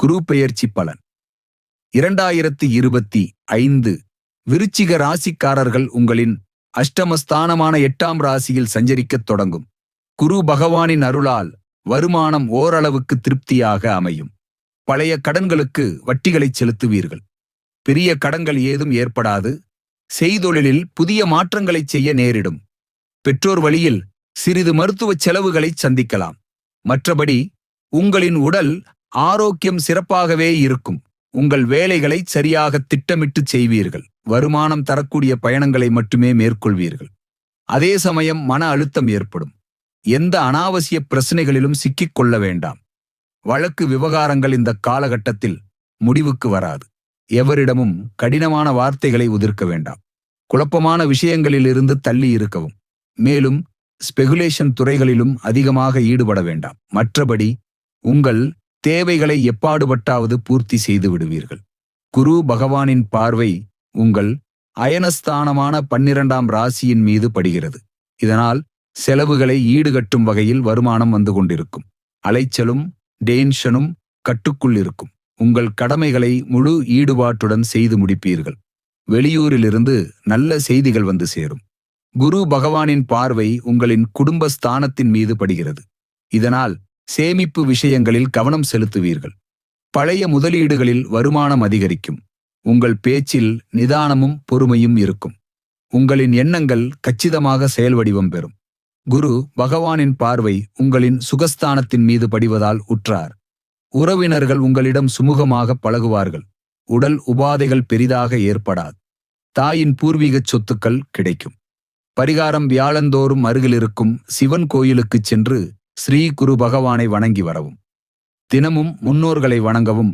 குரு பெயர்ச்சி பலன். இரண்டாயிரத்தி இருபத்தி ஐந்து விருச்சிக ராசிக்காரர்கள் உங்களின் அஷ்டமஸ்தானமான எட்டாம் ராசியில் சஞ்சரிக்கத் தொடங்கும். குரு பகவானின் அருளால் வருமானம் ஓரளவுக்கு திருப்தியாக அமையும். பழைய கடன்களுக்கு வட்டிகளைச் செலுத்துவீர்கள். பெரிய கடன்கள் ஏதும் ஏற்படாது. செய்தொழிலில் புதிய மாற்றங்களைச் செய்ய நேரிடும். பெற்றோர் வழியில் சிறிது மருத்துவச் செலவுகளைச் சந்திக்கலாம். மற்றபடி உங்களின் உடல் ஆரோக்கியம் சிறப்பாகவே இருக்கும். உங்கள் வேலைகளை சரியாக திட்டமிட்டு செய்வீர்கள். வருமானம் தரக்கூடிய பயணங்களை மட்டுமே மேற்கொள்வீர்கள். அதே சமயம் மன அழுத்தம் ஏற்படும். எந்த அனாவசிய பிரச்சனைகளிலும் சிக்கிக் கொள்ள வேண்டாம். வழக்கு விவகாரங்கள் இந்த காலகட்டத்தில் முடிவுக்கு வராது. எவரிடமும் கடினமான வார்த்தைகளை உதிர்க்க வேண்டாம். குழப்பமான விஷயங்களிலிருந்து தள்ளி இருக்கவும். மேலும் ஸ்பெகுலேஷன் துறைகளிலும் அதிகமாக ஈடுபட வேண்டாம். மற்றபடி உங்கள் தேவைகளை எப்பாடுபட்டாவது பூர்த்தி செய்து விடுவீர்கள். குரு பகவானின் பார்வை உங்கள் அயனஸ்தானமான பன்னிரண்டாம் ராசியின் மீது படுகிறது. இதனால் செலவுகளை ஈடுகட்டும் வகையில் வருமானம் வந்து கொண்டிருக்கும். அலைச்சலும் டேன்ஷனும் கட்டுக்குள் இருக்கும். உங்கள் கடமைகளை முழு ஈடுபாட்டுடன் செய்து முடிப்பீர்கள். வெளியூரிலிருந்து நல்ல செய்திகள் வந்து சேரும். குரு பகவானின் பார்வை உங்களின் குடும்ப ஸ்தானத்தின் மீது படுகிறது. இதனால் சேமிப்பு விஷயங்களில் கவனம் செலுத்துவீர்கள். பழைய முதலீடுகளில் வருமானம் அதிகரிக்கும். உங்கள் பேச்சில் நிதானமும் பொறுமையும் இருக்கும். உங்களின் எண்ணங்கள் கச்சிதமாக செயல்வடிவம் பெறும். குரு பகவானின் பார்வை உங்களின் சுகஸ்தானத்தின் மீது படிவதால் உற்றார். உறவினர்கள் உங்களிடம் சுமூகமாக பழகுவார்கள். உடல் உபாதைகள் பெரிதாக ஏற்படாது. தாயின் பூர்வீகச் சொத்துக்கள் கிடைக்கும். பரிகாரம் வியாழந்தோறும் அருகிலிருக்கும் சிவன் கோயிலுக்குச் சென்று ஸ்ரீ குரு பகவானை வணங்கி வரவும். தினமும் முன்னோர்களை வணங்கவும்